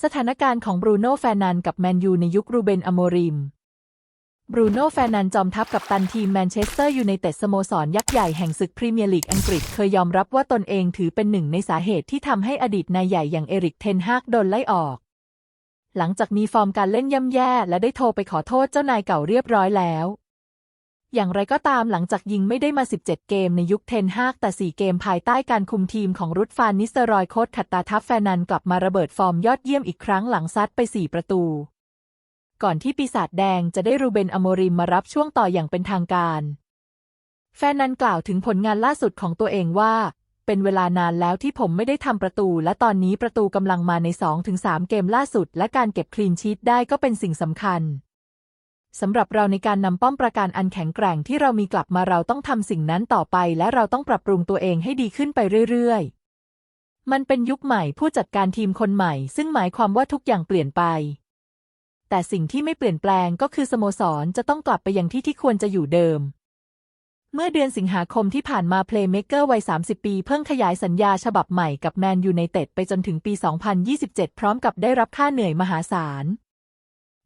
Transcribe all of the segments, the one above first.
สถานการณ์ของบรูโน่แฟร์นันกับแมนยูในยุครูเบนอโมริม บรูโน่แฟร์นันจอมทัพกับตันทีมแมนเชสเตอร์ยูไนเต็ดสโมสรยักษ์ใหญ่แห่งศึกพรีเมียร์ลีกอังกฤษเคยยอมรับว่าตนเองถือเป็นหนึ่งในสาเหตุที่ทำให้อดีตนายใหญ่อย่างเอริกเทนฮากโดนไล่ออก หลังจากมีฟอร์มการเล่นย่ำแย่และได้โทรไปขอโทษเจ้านายเก่าเรียบร้อยแล้ว อย่างไรก็ตามหลังจากยิงไม่ได้มา 17 เกมในยุคเทนฮากแต่ 4 เกมภายใต้การคุมทีมของรุดฟานนิสเตอรอยโค้ชขัดตาทัพแฟนันกลับมาระเบิดฟอร์มยอดเยี่ยมอีกครั้งหลังซัดไป 4 ประตู ก่อนที่ปีศาจแดงจะได้รูเบนอโมริมมารับช่วงต่ออย่างเป็นทางการ แฟนนันกล่าวถึงผลงานล่าสุดของตัวเองว่า เป็นเวลานานแล้วที่ผมไม่ได้ทำประตู และตอนนี้ประตูกำลังมาใน 2-3 เกมล่าสุด และการเก็บคลีนชีตได้ก็เป็นสิ่งสำคัญ สำหรับเราในการนำป้อมประการอันแข็งแกร่งที่เรามีกลับมาเราต้องทำสิ่งนั้นต่อไป และเราต้องปรับปรุงตัวเองให้ดีขึ้นไปเรื่อยๆ มันเป็นยุคใหม่ผู้จัดการทีมคนใหม่ ซึ่งหมายความว่าทุกอย่างเปลี่ยนไป แต่สิ่งที่ไม่เปลี่ยนแปลงก็คือสโมสรจะต้องกลับไปยังที่ที่ควรจะอยู่เดิม เมื่อเดือนสิงหาคมที่ผ่านมาเพลย์เมกเกอร์วัย 30 ปีเพิ่งขยายสัญญาฉบับใหม่กับแมนยูไนเต็ดไปจนถึงปี 2027 พร้อมกับได้รับค่าเหนื่อยมหาศาล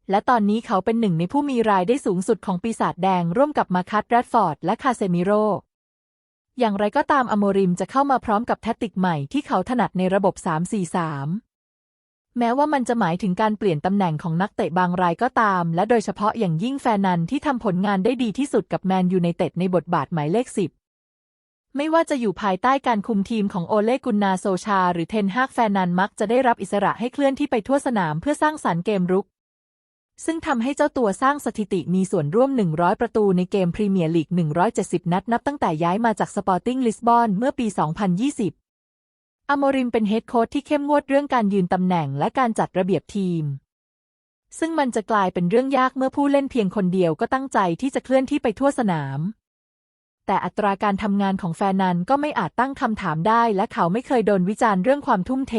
และตอนนี้เขาเป็นหนึ่งในผู้มีรายได้สูงสุดของปีศาจแดงร่วมกับมาคัตแรดฟอร์ด และคาเซมิโร อย่างไรก็ตามอโมริมจะเข้ามาพร้อมกับแทคติกใหม่ที่เขาถนัดในระบบ 3-4-3 แม้ว่ามันจะหมายถึงการเปลี่ยนตำแหน่งของนักเตะบางรายก็ตาม และโดยเฉพาะอย่างยิ่งแฟร์นันที่ทำผลงานได้ดีที่สุดกับแมนยูไนเต็ดในบทบาทหมายเลข 10ไม่ว่าจะอยู่ภายใต้การคุมทีมของโอเลกุนนาโซชา หรือเทนฮากแฟร์นันมักจะได้รับอิสระให้เคลื่อนที่ไปทั่วสนามเพื่อสร้างสรรค์เกมรุก ซึ่งทำให้เจ้าตัวสร้างสถิติมีส่วนร่วม 100 ประตูในเกมพรีเมียร์ลีก 170 นัดนับตั้งแต่ย้ายมาจากสปอร์ติ้งลิสบอนเมื่อปี 2020 อโมริมเป็นเฮดโค้ชที่เข้มงวดเรื่องการยืนตำแหน่งและการจัดระเบียบทีม ซึ่งมันจะกลายเป็นเรื่องยากเมื่อผู้เล่นเพียงคนเดียวก็ตั้งใจที่จะเคลื่อนที่ไปทั่วสนาม แต่อัตราการทำงานของแฟนนันก็ไม่อาจตั้งคำถามได้ และเขาไม่เคยโดนวิจารณ์เรื่องความทุ่มเท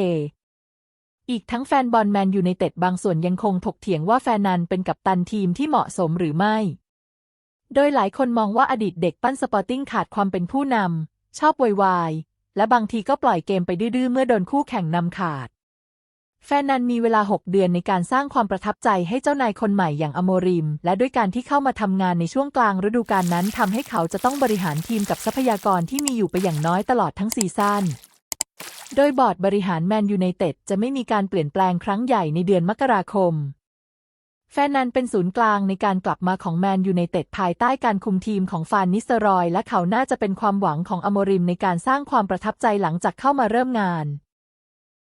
อีกทั้งแฟนบอลแมนยูไนเต็ดบางส่วนยังคงถกเถียงว่าแฟนนันเป็นกัปตันทีมที่เหมาะสมหรือไม่ โดยหลายคนมองว่าอดีตเด็กปั้นสปอร์ติ้งขาดความเป็นผู้นำ ชอบวอยวาย และบางทีก็ปล่อยเกมไปดื้อเมื่อโดนคู่แข่งนำขาด แฟนนันมีเวลา 6 เดือนในการสร้างความประทับใจให้เจ้านายคนใหม่อย่างอโมริม และด้วยการที่เข้ามาทำงานในช่วงกลางฤดูกาลนั้นทำให้เขาจะต้องบริหารทีมกับทรัพยากรที่มีอยู่ไปอย่างน้อยตลอดทั้งซีซั่น โดยบอร์ดบริหารแมนยูไนเต็ดจะไม่มีการเปลี่ยนแปลงครั้งใหญ่ในเดือนมกราคม แฟนนันเป็นศูนย์กลางในการกลับมาของแมนยูไนเต็ดภายใต้การคุมทีมของฟานนิสเตอรอย และเขาน่าจะเป็นความหวังของอโมริมในการสร้างความประทับใจหลังจากเข้ามาเริ่มงาน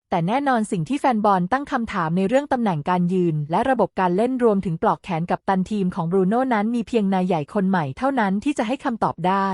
แต่แน่นอนสิ่งที่แฟนบอลตั้งคำถามในเรื่องตำแหน่งการยืน และระบบการเล่นรวมถึงปลอกแขนกับตันทีมของบรูโน่นั้นมีเพียงนายใหญ่คนใหม่เท่านั้นที่จะให้คำตอบได้